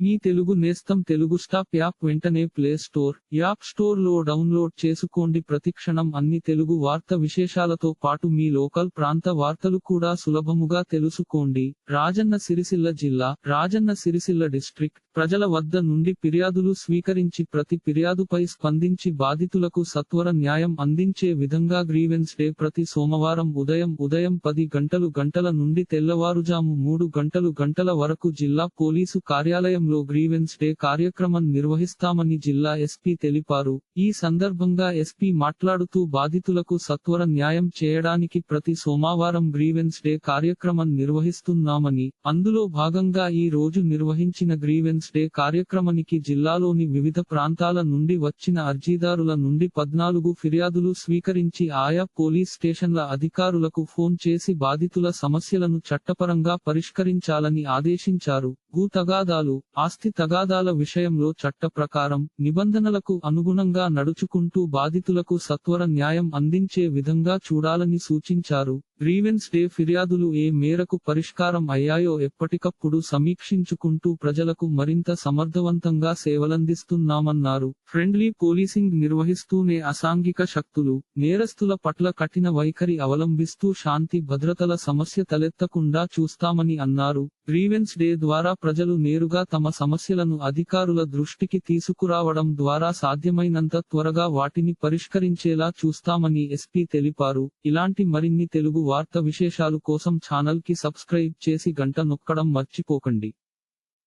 మీ తెలుగు నేస్తం Telugu stop app వెంటనే play store app స్టోర్లో డౌన్లోడ్ చేసుకోండి. ప్రతిక్షణం అన్ని తెలుగు వార్త విశేషాలతో పాటు మీ లోకల్ ప్రాంత వార్తలు కూడా సులభముగా తెలుసుకోండి. రాజన్న సిరిసిల్ల జిల్లా రాజన్న సిరిసిల్ల డిస్ట్రిక్ట్. ప్రజల వద్ద నుండి ఫిర్యాదులు స్వీకరించి ప్రతి ఫిర్యాదుపై స్పందించి బాధితులకు సత్వర న్యాయం అందించే విధంగా గ్రీవెన్స్ డే ప్రతి సోమవారం ఉదయం ఉదయం పది గంటలు గంటల నుండి తెల్లవారుజాము మూడు గంటలు గంటల వరకు జిల్లా పోలీసు కార్యాలయంలో గ్రీవెన్స్ డే కార్యక్రమం నిర్వహిస్తామని జిల్లా ఎస్పీ తెలిపారు. ఈ సందర్భంగా ఎస్పీ మాట్లాడుతూ బాధితులకు సత్వర న్యాయం చేయడానికి ప్రతి సోమవారం గ్రీవెన్స్ డే కార్యక్రమం నిర్వహిస్తున్నామని అందులో భాగంగా ఈ రోజు నిర్వహించిన గ్రీవెన్స్ డే కార్యక్రమానికి జిల్లాలోని వివిధ ప్రాంతాల నుండి వచ్చిన అర్జీదారుల నుండి పద్నాలుగు ఫిర్యాదులు స్వీకరించి ఆయా పోలీస్ స్టేషన్ల అధికారులకు ఫోన్ చేసి బాధితుల సమస్యలను చట్టపరంగా పరిష్కరించాలని ఆదేశించారు. భూ తగాదాలు ఆస్తి తగాదాల విషయంలో చట్ట ప్రకారం నిబంధనలకు అనుగుణంగా నడుచుకుంటూ బాధితులకు సత్వర న్యాయం అందించే విధంగా చూడాలని సూచించారు. గ్రీవెన్స్ డే ఫిర్యాదులు ఏ మేరకు పరిష్కారం అయ్యాయో ఎప్పటికప్పుడు సమీక్షించుకుంటూ ప్రజలకు మరింత సమర్థవంతంగా సేవలందిస్తున్నామన్నారు. ఫ్రెండ్లీ పోలీసింగ్ నిర్వహిస్తూనే అసాంఘిక శక్తులు నేరస్తుల పట్ల కఠిన వైఖరి అవలంబిస్తూ శాంతి భద్రతల సమస్య తలెత్తకుండా చూస్తామని అన్నారు. గ్రీవెన్స్ డే ద్వారా ప్రజలు నేరుగా తమ సమస్యలను అధికారుల దృష్టికి తీసుకురావడం ద్వారా సాధ్యమైనంత త్వరగా వాటిని పరిష్కరించేలా చూస్తామని ఎస్పీ తెలిపారు. ఇలాంటి మరిన్ని తెలుగు వార్త విశేషాలు కోసం ఛానల్కి సబ్స్క్రైబ్ చేసి గంట నొక్కడం మర్చిపోకండి.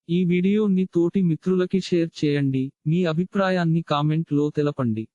ఈ వీడియోని తోటి మిత్రులకి షేర్ చేయండి. మీ అభిప్రాయాన్ని కామెంట్లో తెలపండి.